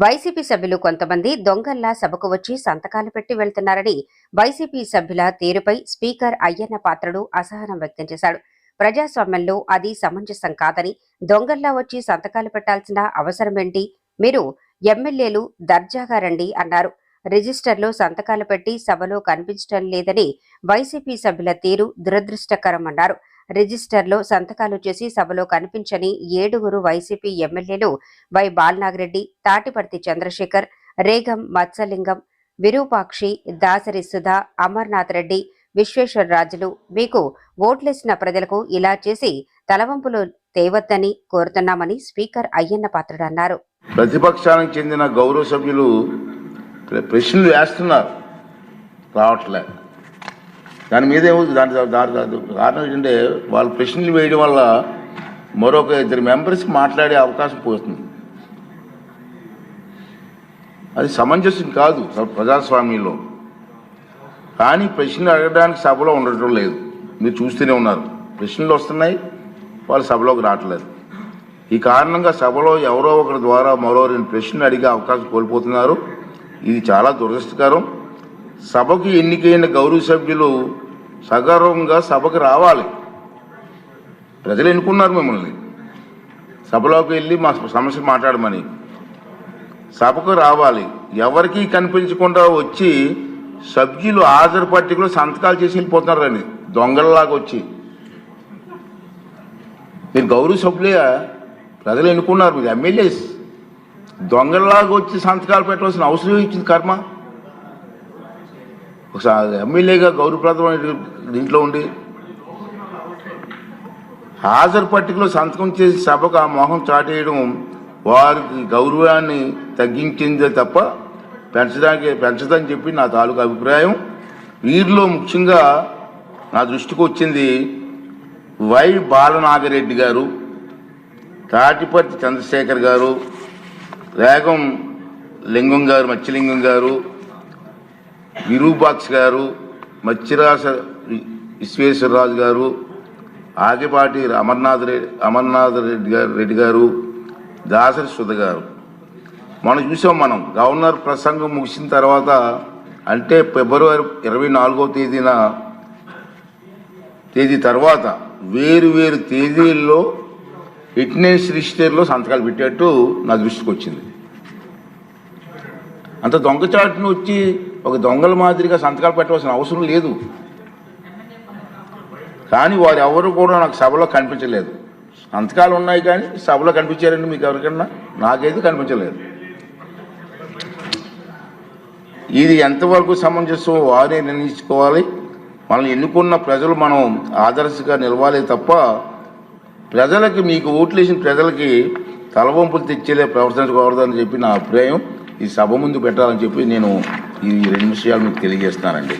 YCP సభ్యులు కొంతమంది దొంగల్లా సభకు వచ్చి సంతకాలు పెట్టి వెళ్తున్నారని వైసీపీ సభ్యుల తీరుపై స్పీకర్ అయ్యన్న పాత్రుడు అసహనం వ్యక్తం చేశాడు. ప్రజాస్వామ్యంలో అది సమంజసం కాదని దొంగల్లా వచ్చి సంతకాలు పెట్టాల్సిన అవసరమేంటి? మీరు ఎమ్మెల్యేలు దర్జాగా రండి అన్నారు. రిజిస్టర్లో సంతకాలు పెట్టి సభలో కనిపించడం లేదని వైసీపీ సభ్యుల తీరు దురదృష్టకరమన్నారు. రిజిస్టర్లో సంతకాలు చేసి సభలో కనిపించని ఏడుగురు వైసీపీ ఎమ్మెల్యేలు వై బాలనాగిరెడ్డి తాటిపర్తి చంద్రశేఖర్ రేగం మత్సలింగం విరూపాక్షి దాసరి సుధా అమర్నాథ్ రెడ్డి విశ్వేశ్వరరాజులు మీకు ఓట్లేసిన ప్రజలకు ఇలా చేసి తలవంపులు తేవద్దని కోరుతున్నామని స్పీకర్ అయ్యన్న పాత్రుడు అన్నారు ప్రతిపక్షానికి చెందిన గౌరవ సభ్యులు ప్రశ్నలు వేస్తున్నారు. రావట్లే. దాని మీద ఏమో దాని దాని కారణం ఏంటంటే వాళ్ళు ప్రశ్నలు వేయడం వల్ల మరొక ఇద్దరు మెంబర్స్ మాట్లాడే అవకాశం పోతుంది. అది సమంజసం కాదు ప్రజాస్వామ్యంలో. కానీ ప్రశ్నలు అడగడానికి సభలో ఉండటం లేదు. మీరు చూస్తూనే ఉన్నారు. ప్రశ్నలు వస్తున్నాయి వాళ్ళు సభలోకి రావట్లేదు. ఈ కారణంగా సభలో ఎవరో ఒకరి ద్వారా మరో రెండు ప్రశ్నలు అడిగే అవకాశం కోల్పోతున్నారు. ఇది చాలా దురదృష్టకరం. సభకు ఎన్నికైన గౌరవ సభ్యులు సగర్వంగా సభకు రావాలి. ప్రజలు ఎన్నుకున్నారు మిమ్మల్ని. సభలోకి వెళ్ళి మా సమస్య మాట్లాడమని. సభకు రావాలి. ఎవరికీ కనిపించకుండా వచ్చి సభ్యులు హాజరు పట్టికలో సంతకాలు చేసి వెళ్ళిపోతున్నారని దొంగలలాగా వచ్చి. మీరు గౌరవ సభ్యులే ప్రజలు ఎన్నుకున్నారు మీరు ఎమ్మెల్యేస్. దొంగలాగా వచ్చి సంతకాలు పెట్టవలసిన అవసరం ఇచ్చింది కర్మ? ఒకసారి ఎమ్మెల్యేగా గౌరవప్రదమైన దీంట్లో ఉండి హాజరు పట్టికలో సంతకం చేసి సభకు ఆ మొహం చాటేయడం వారికి గౌరవాన్ని తగ్గించిందే తప్ప పెంచడానికి పెంచదని చెప్పి నా తాలూకు అభిప్రాయం. వీరిలో ముఖ్యంగా నా దృష్టికి వచ్చింది వై బాలనాగరెడ్డి గారు తాటిపర్తి చంద్రశేఖర్ గారు రేగం లింగం గారు మత్స్యలింగం గారు విరూపాక్ష గారు మత్స్యరాస విశ్వేశ్వరరాజు గారు ఆగిపాటి అమర్నాథ్ రెడ్డి అమర్నాథ్ రెడ్డి గారు రెడ్డి గారు దాసరి సుధ గారు. మనం చూసాం మనం గవర్నర్ ప్రసంగం ముగిసిన తర్వాత అంటే ఫిబ్రవరి ఇరవై నాలుగో తేదీన తేదీ తర్వాత వేరు వేరు తేదీల్లో ఫిట్నెస్ రిజిస్టర్లో సంతకాలు పెట్టేట్టు నా దృష్టికి వచ్చింది. అంత దొంగచాటును వచ్చి ఒక దొంగల మాదిరిగా సంతకాలు పెట్టవలసిన అవసరం లేదు. కానీ వారు ఎవరు కూడా నాకు సభలో కనిపించలేదు. సంతకాలు ఉన్నాయి కానీ సభలో కనిపించారండి మీకు ఎవరికన్నా? నాకైతే కనిపించలేదు. ఇది ఎంతవరకు సమంజసం వారే నిర్ణయించుకోవాలి. మనల్ని ఎన్నుకున్న ప్రజలు మనం ఆదర్శగా నిలవాలి తప్ప ప్రజలకి మీకు ఓట్లేసిన ప్రజలకి తలవంపులు తెచ్చేలే ప్రవర్తించకూడదని చెప్పి నా అభిప్రాయం. ఈ సభ ముందు పెట్టాలని చెప్పి నేను ఈ రెండు విషయాలు మీకు తెలియజేస్తున్నానండి.